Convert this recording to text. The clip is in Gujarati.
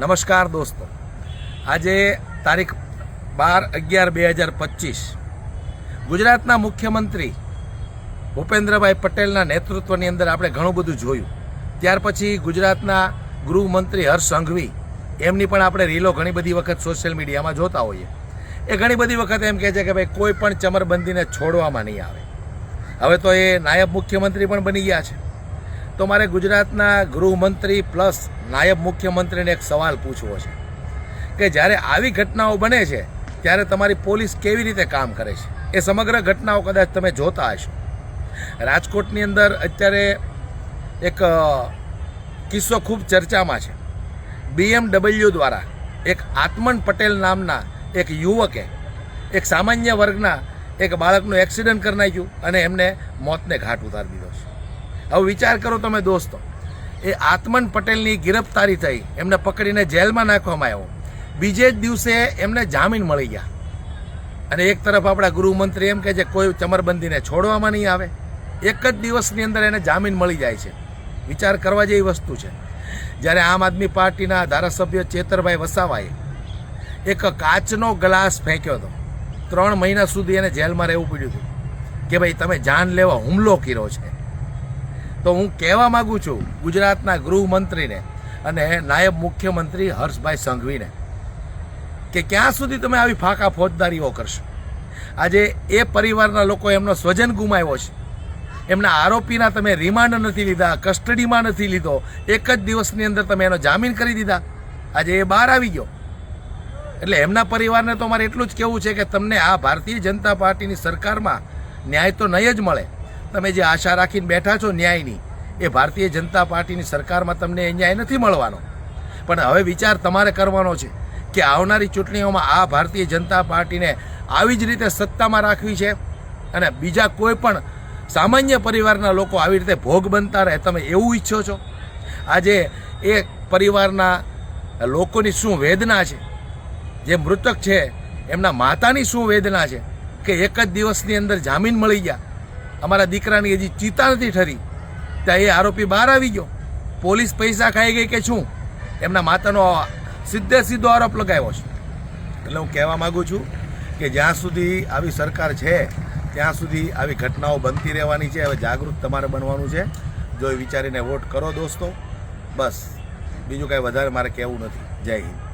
નમસ્કાર દોસ્તો. આજે તારીખ બાર અગિયાર બે હજાર પચીસ. ગુજરાતના મુખ્યમંત્રી ભૂપેન્દ્રભાઈ પટેલના નેતૃત્વની અંદર આપણે ઘણું બધું જોયું. ત્યાર પછી ગુજરાતના ગૃહમંત્રી હર્ષ સંઘવી, એમની પણ આપણે રીલો ઘણી બધી વખત સોશિયલ મીડિયામાં જોતા હોઈએ. એ ઘણી બધી વખત એમ કહે છે કે ભાઈ કોઈ પણ ચમરબંધીને છોડવામાં નહીં આવે. હવે તો એ નાયબ મુખ્યમંત્રી પણ બની ગયા છે. તો મારે ગુજરાતના ગૃહમંત્રી પ્લસ નાયબ મુખ્યમંત્રીને એક સવાલ પૂછવો છે કે જ્યારે આવી ઘટનાઓ બને છે, ત્યારે તમારી પોલીસ કેવી રીતે કામ કરે છે? એ સમગ્ર ઘટનાઓ કદાચ તમે જોતા હશો. રાજકોટની અંદર અત્યારે એક કિસ્સો ખૂબ ચર્ચામાં છે. બીએમડબલ્યુ દ્વારા એક આત્મન પટેલ નામના એક યુવકે એક સામાન્ય વર્ગના એક બાળકનું એક્સિડન્ટ કરી નાખ્યું અને એમને મોતને ઘાટ ઉતારી દીધો છે. હવે વિચાર કરો તમે દોસ્તો. એ આત્મન પટેલની ગિરફતારી થઈ. એમને પકડીને જેલમાં નાખવામાં આવ્યો. બીજે જ દિવસે એમને જામીન મળી ગયા. અને એક તરફ આપણા ગૃહમંત્રી એમ કહે છે, કોઈ ચમરબંધીને છોડવામાં નહીં આવે. એક જ દિવસની અંદર એને જામીન મળી જાય છે. વિચાર કરવા જેવી વસ્તુ છે. જ્યારે આમ આદમી પાર્ટીના ધારાસભ્ય ચેતરભાઈ વસાવાએ એક કાચનો ગ્લાસ ફેંક્યો હતો. ત્રણ મહિના સુધી એને જેલમાં રહેવું પડ્યું હતું કે ભાઈ તમે જાન લેવા હુમલો કર્યો છે. તો હું કહેવા માગું છું ગુજરાતના ગૃહમંત્રીને અને નાયબ મુખ્યમંત્રી હર્ષભાઈ સંઘવીને કે ક્યાં સુધી તમે આવી ફાંકા ફોજદારીઓ કરશો? આજે એ પરિવારના લોકો એમનો સ્વજન ગુમાવ્યો છે. એમના આરોપીના તમે રિમાન્ડ નથી લીધા, કસ્ટડીમાં નથી લીધો. એક જ દિવસની અંદર તમે એનો જામીન કરી દીધા. આજે એ બહાર આવી ગયો. એટલે એમના પરિવારને તો મારે એટલું જ કહેવું છે કે તમને આ ભારતીય જનતા પાર્ટીની સરકારમાં ન્યાય તો નહીં જ મળે. તમે જે આશા રાખીને બેઠા છો ન્યાયની, એ ભારતીય જનતા પાર્ટીની સરકારમાં તમને ન્યાય નથી મળવાનો. પણ હવે વિચાર તમારે કરવાનો છે કે આવનારી ચૂંટણીઓમાં આ ભારતીય જનતા પાર્ટીને આવી જ રીતે સત્તામાં રાખવી છે અને બીજા કોઈ પણ સામાન્ય પરિવારના લોકો આવી રીતે ભોગ બનતા રહે, તમે એવું ઈચ્છો છો? આજે એ પરિવારના લોકોની શું વેદના છે? જે મૃતક છે, એમના માતાની શું વેદના છે? કે એક જ દિવસની અંદર જામીન મળી ગયા અમારા દીકરાની હજી ચિતા નથી ઠરી. ત્યાં એ આરોપી બહાર આવી ગયો. પોલીસ પૈસા ખાઈ ગઈ કે શું? એમના માતાનો સીધે સીધો આરોપ લગાવ્યો છે. એટલે હું કહેવા માગું છું કે જ્યાં સુધી આવી સરકાર છે, ત્યાં સુધી આવી ઘટનાઓ બનતી રહેવાની છે, હવે જાગૃત તમારે બનવાનું છે. જો વિચારીને વોટ કરો દોસ્તો, બસ. બીજું કાંઈ વધારે મારે કહેવું નથી. જય હિન્દ.